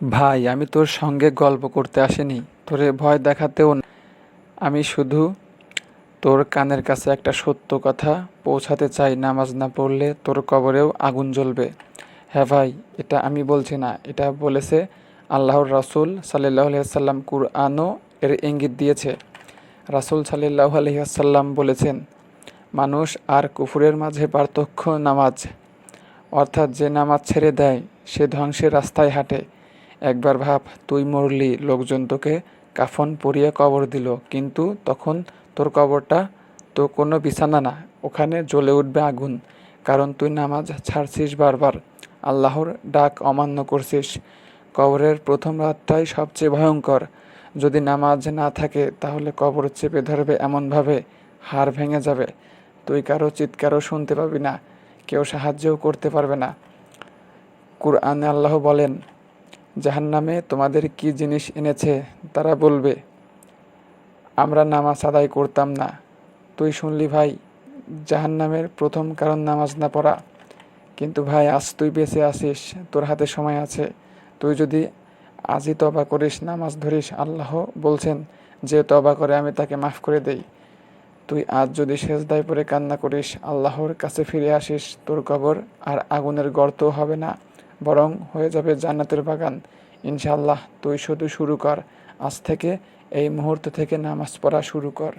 ভাই, আমি তোর সঙ্গে গল্প করতে আসিনি। তোরে ভয় দেখাতেও না। আমি শুধু তোর কানের কাছে একটা সত্য কথা পৌঁছাতে চাই। নামাজ না পড়লে তোর কবরেও আগুন জ্বলবে। হ্যাঁ ভাই, এটা আমি বলছি না। এটা বলেছে আল্লাহর রাসূল সাল্লাহ আলহিহাসাল্লাম কুরআনও এর ইঙ্গিত দিয়েছে। রাসূল সাল্লাহ আলহিহাসাল্লাম বলেছেন, মানুষ আর কুফুরের মাঝে পার্থক্য নামাজ। অর্থাৎ যে নামাজ ছেড়ে দেয়, সে ধ্বংসের রাস্তায় হাঁটে। একবার ভাব, তুই মরলি, লোকজন তোকে কাফন পরিয়ে কবর দিল। কিন্তু তখন তোর কবরটা তো কোনো বিছানা না, ওখানে জ্বলে উঠবে আগুন। কারণ তুই নামাজ ছাড়ছিস বারবার, আল্লাহর ডাক অমান্য করছিস। কবরের প্রথম রাতটাই সবচেয়ে ভয়ঙ্কর। যদি নামাজ না থাকে, তাহলে কবর চেপে ধরবে এমনভাবে, হাড় ভেঙে যাবে। তুই কারও চিৎকারও শুনতে পাবি না, কেউ সাহায্যও করতে পারবে না। কুরআনে আল্লাহ বলেন জাহান্নামে তোমাদের কি জিনিস এনেছে? তারা বলবে, আমরা নামাজ আদায় করতাম না। তুই শুনলি ভাই, জাহান্নামের প্রথম কারণ নামাজ না পড়া। কিন্তু ভাই, আজ তুই বেঁচে আসিস তোর হাতে সময় আছে। তুই যদি আজই তবা করিস, নামাজ ধরিস, আল্লাহ বলছেন যে তবা করে আমি তাকে মাফ করে দেই। তুই আজ যদি সেজদায় পরে কান্না করিস, আল্লাহর কাছে ফিরে আসিস, তোর কবর আর আগুনের গর্ত হবে না। বরং হয়ে যাবে জান্নাতের বাগান। ইনশাল্লাহ তুই শুধু শুরু কর। আজ থেকে এই মুহূর্ত থেকে নামাজ পড়া শুরু কর।